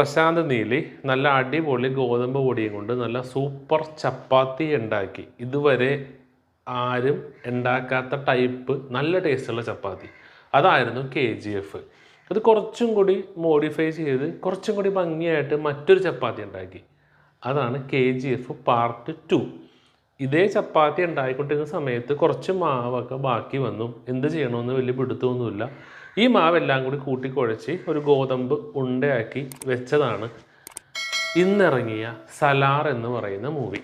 പ്രശാന്ത് നീലി നല്ല അടിപൊളി ഗോതമ്പ് പൊടിയും കൊണ്ട് നല്ല സൂപ്പർ ചപ്പാത്തി ഉണ്ടാക്കി. ഇതുവരെ ആരും ഉണ്ടാക്കാത്ത ടൈപ്പ് നല്ല ടേസ്റ്റുള്ള ചപ്പാത്തി. അതായിരുന്നു കെ ജി എഫ് ഇത് കുറച്ചും കൂടി മോഡിഫൈ ചെയ്ത് കുറച്ചും കൂടി ഭംഗിയായിട്ട് മറ്റൊരു ചപ്പാത്തി ഉണ്ടാക്കി. അതാണ് K G F part two ഇതേ ചപ്പാത്തി ഉണ്ടായിക്കൊണ്ടിരുന്ന സമയത്ത് കുറച്ച് മാവൊക്കെ ബാക്കി വന്നു. എന്ത് ചെയ്യണമെന്ന് വലിയ പിടുത്തമൊന്നുമില്ല. ഈ മാവെല്ലാം കൂടി കൂട്ടിക്കുഴച്ച് ഒരു ഗോതമ്പ് ഉണ്ടയാക്കി വെച്ചതാണ് ഇന്നിറങ്ങിയ സലാർ എന്ന് പറയുന്ന മൂവി.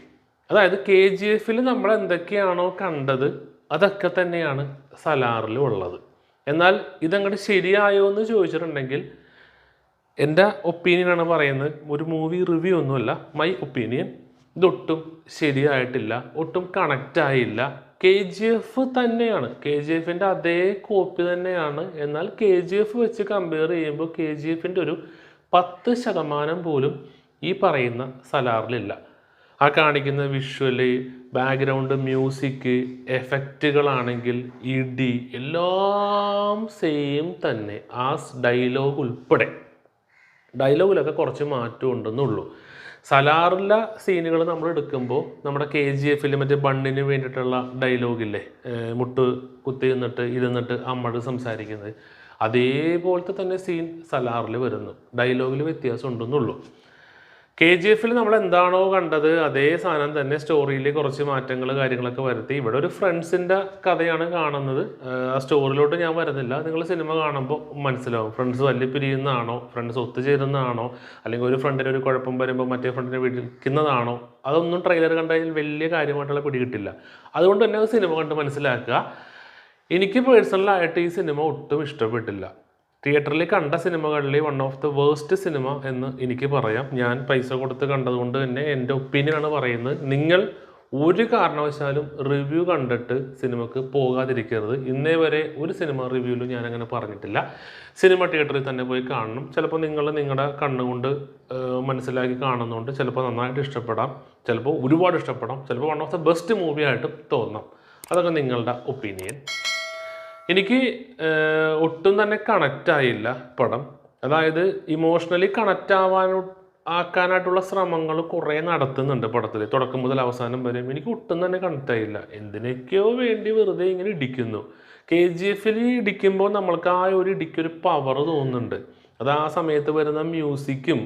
അതായത് കെ ജി എഫിൽ നമ്മൾ എന്തൊക്കെയാണോ കണ്ടത് അതൊക്കെ തന്നെയാണ് സലാറിൽ ഉള്ളത്. എന്നാൽ ഇതങ്ങോട്ട് ശരിയായോ എന്ന് ചോദിച്ചിട്ടുണ്ടെങ്കിൽ എന്റെ ഒപ്പീനിയനാണ് പറയുന്നത് ഒരു മൂവി റിവ്യൂ ഒന്നുമല്ല മൈ ഒപ്പീനിയൻ. ഇതൊട്ടും ശരിയായിട്ടില്ല ഒട്ടും കണക്റ്റ് ആയില്ല കെ ജി എഫ് തന്നെയാണ്. കെ ജി എഫിന്റെ അതേ കോപ്പി തന്നെയാണ്. എന്നാൽ കെ ജി എഫ് വെച്ച് കമ്പയർ ചെയ്യുമ്പോൾ കെ ജി എഫിന്റെ ഒരു പത്ത് ശതമാനം പോലും ഈ പറയുന്ന സലാറിലില്ല. ആ കാണിക്കുന്ന വിഷ്വൽ ബാക്ക്ഗ്രൗണ്ട് മ്യൂസിക് എഫക്റ്റുകളാണെങ്കിൽ ഇടി എല്ലാം സെയിം തന്നെ. ആ ഡയലോഗ് ഉൾപ്പെടെ. ഡയലോഗിലൊക്കെ കുറച്ച് മാറ്റം ഉണ്ടെന്നുള്ളൂ സലാറിലെ സീനുകൾ നമ്മൾ എടുക്കുമ്പോൾ നമ്മുടെ കെ ജി എഫിൽ മറ്റേ ബണ്ണിന് വേണ്ടിയിട്ടുള്ള ഡയലോഗില്ലേ മുട്ട് കുത്തി നിന്നിട്ട് ഇരുന്നിട്ട് അമ്മട് സംസാരിക്കുന്നത്. അതേപോലത്തെ തന്നെ സീൻ സലാറിൽ വരുന്നു. ഡയലോഗിൽ വ്യത്യാസം ഉണ്ടെന്നുള്ളൂ കെ ജി എഫിൽ നമ്മൾ എന്താണോ കണ്ടത് അതേ സാധനം തന്നെ സ്റ്റോറിയിൽ കുറച്ച് മാറ്റങ്ങൾ കാര്യങ്ങളൊക്കെ വരുത്തി. ഇവിടെ ഒരു ഫ്രണ്ട്സിന്റെ കഥയാണ് കാണുന്നത്. ആ സ്റ്റോറിയിലോട്ട് ഞാൻ വരുന്നില്ല. നിങ്ങൾ സിനിമ കാണുമ്പോൾ മനസ്സിലാവും. ഫ്രണ്ട്സ് വലിയ പിരിയുന്നതാണോ? ഫ്രണ്ട്സ് ഒത്തുചേരുന്നതാണോ അല്ലെങ്കിൽ ഒരു ഫ്രണ്ടിന് ഒരു കുഴപ്പം വരുമ്പോൾ മറ്റേ ഫ്രണ്ടിനെ വിളിക്കുന്നതാണോ? അതൊന്നും ട്രെയിലർ കണ്ടതിൽ വലിയ കാര്യമായിട്ടുള്ള പിടികിട്ടില്ല. അതുകൊണ്ട് തന്നെ അത് സിനിമ കണ്ട് മനസ്സിലാക്കുക. എനിക്ക് പേഴ്സണലായിട്ട് ഈ സിനിമ ഒട്ടും ഇഷ്ടപ്പെട്ടില്ല. തിയേറ്ററിൽ കണ്ട സിനിമകളിൽ one of the waste cinema എന്ന് എനിക്ക് പറയാം. ഞാൻ പൈസ കൊടുത്ത് കണ്ടതുകൊണ്ട് തന്നെ എന്റെ ഒപ്പീനിയനാണ് പറയുന്നത്. നിങ്ങൾ ഒരു കാരണവശാലും റിവ്യൂ കണ്ടിട്ട് സിനിമക്ക് പോകാതിരിക്കരുത്. ഇന്നേ വരെ ഒരു സിനിമ റിവ്യൂലും ഞാൻ അങ്ങനെ പറഞ്ഞിട്ടില്ല. സിനിമ തിയേറ്ററിൽ തന്നെ പോയി കാണണം. ചിലപ്പോൾ നിങ്ങൾ നിങ്ങളുടെ കണ്ണുകൊണ്ട് മനസ്സിലാക്കി കാണുന്നതുകൊണ്ട് ചിലപ്പോൾ നന്നായിട്ട് ഇഷ്ടപ്പെടാം. ചിലപ്പോൾ ഒരുപാട് ഇഷ്ടപ്പെടാം. ചിലപ്പോൾ one of the best movie ആയിട്ടും തോന്നാം. അതൊക്കെ നിങ്ങളുടെ ഒപ്പീനിയൻ എനിക്ക് ഒട്ടും തന്നെ കണക്റ്റ് ആയില്ല പടം. അതായത് ഇമോഷണലി കണക്റ്റ് ആവാനോ ആക്കാനായിട്ടുള്ള ശ്രമങ്ങൾ കുറേ നടത്തുന്നുണ്ട് പടത്തിൽ തുടക്കം മുതൽ അവസാനം വരെ എനിക്ക് ഒട്ടും തന്നെ കണക്റ്റ് ആയില്ല. എന്തിനൊക്കെയോ വേണ്ടി വെറുതെ ഇങ്ങനെ ഇടിക്കുന്നു. കെ ജി എഫിൽ ഇടിക്കുമ്പോൾ നമ്മൾക്ക് ആ ഒരു ഇടിക്കൊരു പവർ തോന്നുന്നുണ്ട്. അത് ആ സമയത്ത് വരുന്ന മ്യൂസിക്കും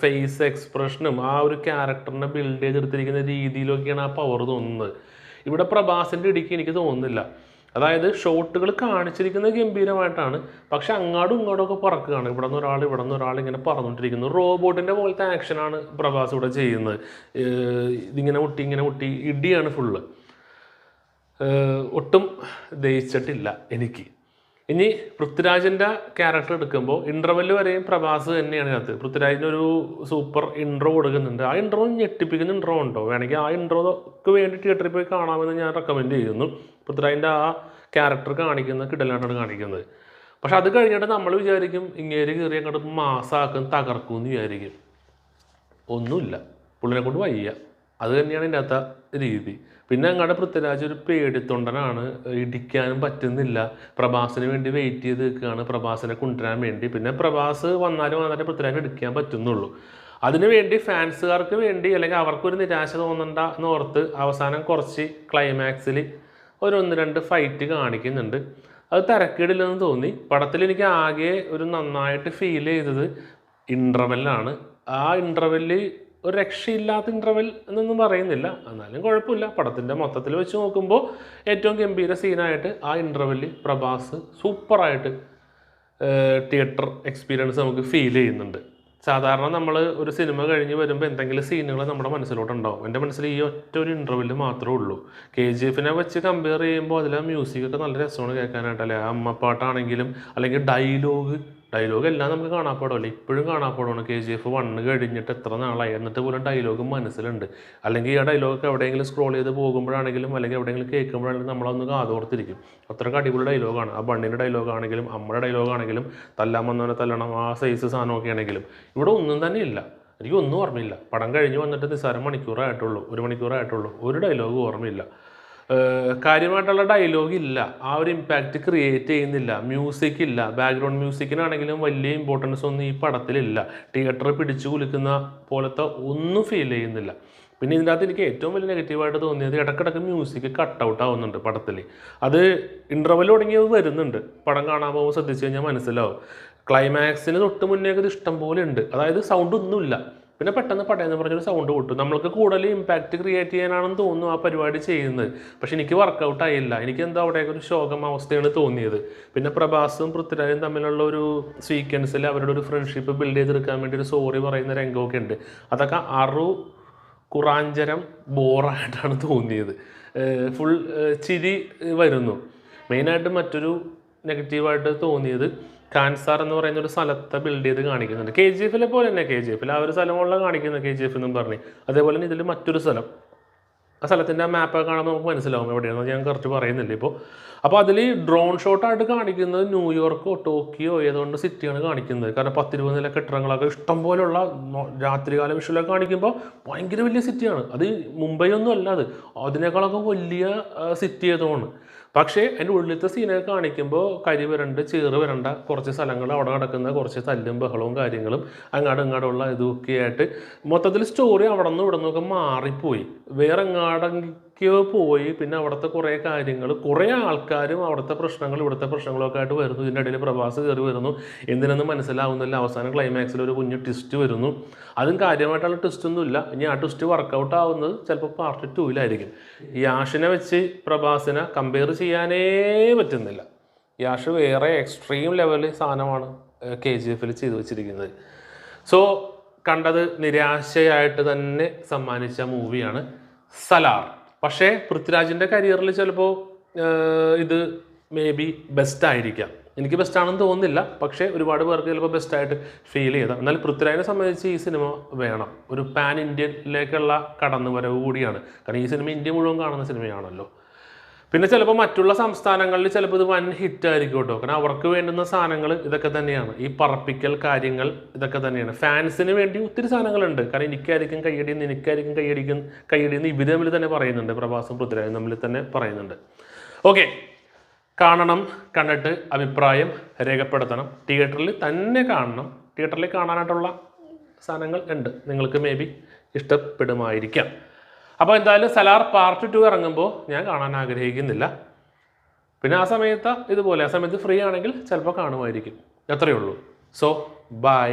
ഫേസ് എക്സ്പ്രഷനും ആ ഒരു ക്യാരക്ടറിനെ ബിൽഡ് ചെയ്തെടുത്തിരിക്കുന്ന രീതിയിലൊക്കെയാണ് ആ പവർ തോന്നുന്നത്. ഇവിടെ പ്രഭാസിന്റെ ഇടിക്ക് എനിക്ക് തോന്നുന്നില്ല. അതായത് ഷോട്ടുകൾ കാണിച്ചിരിക്കുന്നത് ഗംഭീരമായിട്ടാണ്. പക്ഷെ അങ്ങാടും ഇങ്ങോട്ടും ഒക്കെ പറക്കുകയാണ്. ഇവിടെ നിന്ന് ഒരാൾ ഇവിടെ നിന്ന് ഒരാൾ ഇങ്ങനെ പറന്നുകൊണ്ടിരിക്കുന്നു റോബോട്ടിന്റെ പോലത്തെ ആക്ഷനാണ് പ്രഭാസ് ഇവിടെ ചെയ്യുന്നത്. ഇതിങ്ങനെ മുട്ടി ഇങ്ങനെ മുട്ടി ഇടിയാണ് ഫുള്ള് ഒട്ടും ദയിച്ചിട്ടില്ല എനിക്ക്. ഇനി പൃഥ്വിരാജിന്റെ ക്യാരക്ടർ എടുക്കുമ്പോൾ ഇന്റർവെൽ വരെയും പ്രഭാസ് തന്നെയാണ് ഇതിനകത്ത്. പൃഥ്വിരാജിന് ഒരു സൂപ്പർ ഇൻട്രോ കൊടുക്കുന്നുണ്ട്. ആ ഇൻട്രോ ഞെട്ടിപ്പിക്കുന്ന ഇൻട്രോ ഉണ്ടോ? വേണമെങ്കിൽ ആ ഇൻട്രോക്ക് വേണ്ടി തിയേറ്ററിൽ പോയി കാണാമെന്ന് ഞാൻ റെക്കമെൻഡ് ചെയ്യുന്നു. പൃഥ്വിരാജിന്റെ ആ ക്യാരക്ടർ കാണിക്കുന്ന കിടലായിട്ടാണ് കാണിക്കുന്നത്. പക്ഷെ അത് കഴിഞ്ഞിട്ട് നമ്മൾ വിചാരിക്കും ഇങ്ങേര് കയറി അങ്ങോട്ട് മാസാക്കും തകർക്കും എന്ന് വിചാരിക്കും. ഒന്നുമില്ല. പുള്ളിനെ കൊണ്ട് വയ്യ. അത് തന്നെയാണ് ഇതിന്റെ അകത്ത രീതി. പിന്നെ അങ്ങടെ പൃഥ്വിരാജ് ഒരു പേടിത്തൊണ്ടനാണ് ഇടിക്കാനും പറ്റുന്നില്ല. പ്രഭാസിന് വേണ്ടി വെയിറ്റ് ചെയ്ത് നിൽക്കുകയാണ്. പ്രഭാസിനെ കൊണ്ടുവരാൻ വേണ്ടി. പിന്നെ പ്രഭാസ് വന്നാലും വന്നാലും പൃഥ്വിരാജ് ഇടിക്കാൻ പറ്റുന്നുള്ളൂ. അതിനു വേണ്ടി ഫാൻസുകാർക്ക് വേണ്ടി അല്ലെങ്കിൽ അവർക്കൊരു നിരാശ തോന്നണ്ട എന്ന് ഓർത്ത് അവസാനം കുറച്ച് ക്ലൈമാക്സിൽ ഒരു ഒന്ന് രണ്ട് ഫൈറ്റ് കാണിക്കുന്നുണ്ട്. അത് തിരക്കേടില്ലെന്ന് തോന്നി. പടത്തിൽ എനിക്ക് ആകെ ഒരു നന്നായിട്ട് ഫീൽ ചെയ്തത് ഇന്റർവെല്ലാണ് ആ ഇന്റർവെല്ല് ഒരു രക്ഷയില്ലാത്ത ഇന്റർവൽ എന്നൊന്നും പറയുന്നില്ല. എന്നാലും കുഴപ്പമില്ല. പടത്തിന്റെ മൊത്തത്തിൽ വെച്ച് നോക്കുമ്പോൾ ഏറ്റവും ഗംഭീര സീനായിട്ട് ആ ഇന്റർവെല്ലിൽ പ്രഭാസ് സൂപ്പറായിട്ട് തിയേറ്റർ എക്സ്പീരിയൻസ് നമുക്ക് ഫീൽ ചെയ്യുന്നുണ്ട്. സാധാരണ നമ്മൾ ഒരു സിനിമ കഴിഞ്ഞ് വരുമ്പോൾ എന്തെങ്കിലും സീനുകൾ നമ്മുടെ മനസ്സിലോട്ടുണ്ടാവും. എന്റെ മനസ്സിൽ ഈ ഒറ്റ ഒരു ഇന്റർവെല്ല് മാത്രമേ ഉള്ളൂ. കെ ജി എഫിനെ വെച്ച് കമ്പയർ ചെയ്യുമ്പോൾ അതിലെ മ്യൂസിക്കൊക്കെ നല്ല രസമാണ് കേൾക്കാനായിട്ട് അല്ലെ? അമ്മപ്പാട്ടാണെങ്കിലും അല്ലെങ്കിൽ ഡയലോഗ് ഡയലോഗ് എല്ലാം നമുക്ക് കാണാപ്പാടല്ലേ ഇപ്പോഴും കാണാപ്പാടാണ് കെ ജി എഫ് വണ്ണ് കഴിഞ്ഞിട്ട് എത്ര നാളായി? എന്നിട്ട് പോലും ഡയലോഗ് മനസ്സിലുണ്ട്. അല്ലെങ്കിൽ ആ ഡയലോഗൊക്കെ എവിടെയെങ്കിലും സ്ക്രോൾ ചെയ്ത് പോകുമ്പോഴാണെങ്കിലും അല്ലെങ്കിൽ എവിടെയെങ്കിലും കേൾക്കുമ്പോഴാണെങ്കിലും നമ്മളൊന്ന് കാതോർത്തിരിക്കും. അത്രയ്ക്ക് അടിപൊളി ഡയലോഗാണ് ആ ബണ്ണിന്റെ ഡയലോഗ് ആണെങ്കിലും അമ്മയുടെ ഡയലോഗ് ആണെങ്കിലും തല്ലാൻ വന്നവനെ തല്ലണം ആ സൈസ് സാധനമൊക്കെ ആണെങ്കിലും. ഇവിടെ ഒന്നും തന്നെ ഇല്ല. എനിക്കൊന്നും ഓർമ്മയില്ല. പടം കഴിഞ്ഞ് വന്നിട്ട് നിസ്സാരം മണിക്കൂറായിട്ടുള്ളൂ. ഒരു മണിക്കൂറായിട്ടുള്ളൂ. ഒരു ഡയലോഗ് ഓർമ്മയില്ല. കാര്യമായിട്ടുള്ള ഡയലോഗ് ഇല്ല. ആ ഒരു ഇമ്പാക്റ്റ് ക്രിയേറ്റ് ചെയ്യുന്നില്ല. മ്യൂസിക് ഇല്ല. ബാക്ക്ഗ്രൗണ്ട് മ്യൂസിക്കിനാണെങ്കിലും വലിയ ഇമ്പോർട്ടൻസ് ഒന്നും ഈ പടത്തിലില്ല. തിയേറ്റർ പിടിച്ചു കുലുക്കുന്ന പോലത്തെ ഒന്നും ഫീൽ ചെയ്യുന്നില്ല. പിന്നെ ഇതിന്റെ അകത്ത് എനിക്ക് ഏറ്റവും വലിയ നെഗറ്റീവായിട്ട് തോന്നിയത് ഇടക്കിടക്ക് മ്യൂസിക് കട്ട് ഔട്ട് ആവുന്നുണ്ട് പടത്തിൽ അത് ഇന്റർവെൽ തുടങ്ങിയത് വരുന്നുണ്ട്. പടം കാണാൻ പോകുമ്പോൾ ശ്രദ്ധിച്ചു കഴിഞ്ഞാൽ മനസ്സിലാവും. ക്ലൈമാക്സിന് തൊട്ട് മുന്നേക്കത് ഇഷ്ടം പോലെ ഉണ്ട്. അതായത് സൗണ്ട് ഒന്നുമില്ല. പിന്നെ പെട്ടെന്ന് പടയെന്ന് പറഞ്ഞൊരു സൗണ്ട് കൂട്ടും നമ്മൾക്ക് കൂടുതൽ ഇമ്പാക്റ്റ് ക്രിയേറ്റ് ചെയ്യാനാണെന്ന് തോന്നുന്നു ആ പരിപാടി ചെയ്യുന്നത്. പക്ഷെ എനിക്ക് വർക്കൗട്ട് ആയില്ല. എനിക്ക് എന്താ അവിടെയൊക്കെ ഒരു ശോകം അവസ്ഥയാണ് തോന്നിയത്. പിന്നെ പ്രഭാസും പൃഥ്വിരാജും തമ്മിലുള്ള ഒരു സീക്വൻസിൽ അവരുടെ ഒരു ഫ്രണ്ട്ഷിപ്പ് ബിൽഡ് ചെയ്തെടുക്കാൻ വേണ്ടി ഒരു സോറി പറയുന്ന രംഗമൊക്കെ ഉണ്ട്. അതൊക്കെ അറു കുറാഞ്ചരം ബോറായിട്ടാണ് തോന്നിയത്. ഫുൾ ചിരി വരുന്നു. മെയിനായിട്ട് മറ്റൊരു നെഗറ്റീവായിട്ട് തോന്നിയത് കാൻസാർ എന്ന് പറയുന്ന ഒരു സ്ഥലത്തെ ബിൽഡ് ചെയ്ത് കാണിക്കുന്നുണ്ട്. കെ ജി എഫിലെ പോലെ തന്നെ കെ ജി എഫിൽ ആ ഒരു സ്ഥലമുള്ള കാണിക്കുന്നത് കെ ജി എഫ് എന്നും പറഞ്ഞ്. അതേപോലെ തന്നെ ഇതിൽ മറ്റൊരു സ്ഥലം. ആ സ്ഥലത്തിന്റെ ആ മാപ്പൊക്കെ കാണുമ്പോൾ നമുക്ക് മനസ്സിലാവും എവിടെയാണെന്ന് ഞാൻ കുറച്ച് പറയുന്നില്ല ഇപ്പോൾ അപ്പോൾ അതിൽ ഡ്രോൺ ഷോട്ടായിട്ട് കാണിക്കുന്നത് ന്യൂയോർക്കോ ടോക്കിയോ ഏതുകൊണ്ട് സിറ്റിയാണ് കാണിക്കുന്നത്. കാരണം പത്തിരുപത് നില കെട്ടിടങ്ങളൊക്കെ ഇഷ്ടം പോലുള്ള രാത്രികാല വിഷുവലൊക്കെ കാണിക്കുമ്പോൾ ഭയങ്കര വലിയ സിറ്റിയാണ് അത് മുംബൈ ഒന്നും അല്ല അത്. അതിനേക്കാളൊക്കെ വലിയ സിറ്റി ഏതുമാണ് പക്ഷേ അതിന്റെ ഉള്ളിലത്തെ സീനൊക്കെ കാണിക്കുമ്പോൾ കരി വരണ്ട് ചേറ് വരണ്ട കുറച്ച് സ്ഥലങ്ങൾ അവിടെ കിടക്കുന്ന കുറച്ച് തല്ലും ബഹളവും കാര്യങ്ങളും അങ്ങാടും ഇങ്ങാടുള്ള ഇതൊക്കെ ആയിട്ട് മൊത്തത്തിൽ സ്റ്റോറി അവിടെ നിന്ന് ഇവിടെ നിന്നൊക്കെ മാറിപ്പോയി. വേറെ എങ്ങാടെങ്കിയോ പോയി പിന്നെ അവിടുത്തെ കുറേ കാര്യങ്ങൾ കുറേ ആൾക്കാരും അവിടുത്തെ പ്രശ്നങ്ങൾ ഇവിടുത്തെ പ്രശ്നങ്ങളൊക്കെ ആയിട്ട് വരുന്നു. ഇതിന്റെ ഇടയിൽ പ്രവാസ് കയറി വരുന്നു. എന്തിനെന്ന് മനസ്സിലാവുന്നില്ല. അവസാനം ക്ലൈമാക്സിൽ ഒരു കുഞ്ഞ് ട്വിസ്റ്റ് വരുന്നു. അതും കാര്യമായിട്ടുള്ള ട്വിസ്റ്റ് ഒന്നും ഇല്ല. ഇനി ആ ട്വിസ്റ്റ് വർക്കൗട്ട് ആവുന്നത് ചിലപ്പോൾ പാർട്ട് ടൂവിലായിരിക്കും യാഷിനെ വെച്ച് പ്രഭാസിനെ കമ്പയർ ചെയ്യാനേ പറ്റുന്നില്ല. യാഷ് വേറെ എക്സ്ട്രീം ലെവലിൽ സാധനമാണ് കെ ജി എഫിൽ ചെയ്തു വെച്ചിരിക്കുന്നത്. സോ കണ്ടത് നിരാശയായിട്ട് തന്നെ സമ്മാനിച്ച മൂവിയാണ് സലാർ. പക്ഷേ പൃഥ്വിരാജിന്റെ കരിയറിൽ ചിലപ്പോൾ ഇത് മേ ബി ബെസ്റ്റ് ആയിരിക്കാം. എനിക്ക് ബെസ്റ്റ് ആണെന്ന് തോന്നുന്നില്ല. പക്ഷേ ഒരുപാട് പേർക്ക് ചിലപ്പോൾ ബെസ്റ്റായിട്ട് ഫീൽ ചെയ്താൽ എന്നാൽ പൃഥ്വിരാജിനെ സംബന്ധിച്ച് ഈ സിനിമ വേണം. ഒരു പാൻ ഇന്ത്യയിലേക്കുള്ള കടന്നുവരവ് കൂടിയാണ്. കാരണം ഈ സിനിമ ഇന്ത്യ മുഴുവൻ കാണുന്ന സിനിമയാണല്ലോ. പിന്നെ ചിലപ്പോൾ മറ്റുള്ള സംസ്ഥാനങ്ങളിൽ ചിലപ്പോൾ ഇത് വൻ ഹിറ്റ് ആയിരിക്കും കേട്ടോ. കാരണം അവർക്ക് വേണ്ടുന്ന സാധനങ്ങൾ ഇതൊക്കെ തന്നെയാണ്. ഈ പറപ്പിക്കൽ കാര്യങ്ങൾ ഇതൊക്കെ തന്നെയാണ്. ഫാൻസിന് വേണ്ടി ഒത്തിരി സാധനങ്ങളുണ്ട്. കാരണം എനിക്കായിരിക്കും കയ്യടിയെന്ന് എനിക്കായിരിക്കും കൈയടിക്കും കയ്യടിയെന്ന് ഇവർ തമ്മിൽ തന്നെ പറയുന്നുണ്ട്. പ്രഭാസം പൃഥ്വിരാജും തമ്മിൽ തന്നെ പറയുന്നുണ്ട്. ഓക്കെ കാണണം കണ്ടിട്ട് അഭിപ്രായം രേഖപ്പെടുത്തണം. തിയേറ്ററിൽ തന്നെ കാണണം. തിയേറ്ററിൽ കാണാനായിട്ടുള്ള സാധനങ്ങൾ ഉണ്ട്. നിങ്ങൾക്ക് മേ ബി ഇഷ്ടപ്പെടുമായിരിക്കാം. അപ്പോൾ എന്തായാലും സലാർ പാർട്ട് ടു ഇറങ്ങുമ്പോൾ ഞാൻ കാണാൻ ആഗ്രഹിക്കുന്നില്ല. പിന്നെ ആ സമയത്ത് ഇതുപോലെ ആ സമയത്ത് ഫ്രീ ആണെങ്കിൽ ചിലപ്പോൾ കാണുമായിരിക്കും. അത്രയേ ഉള്ളൂ. So by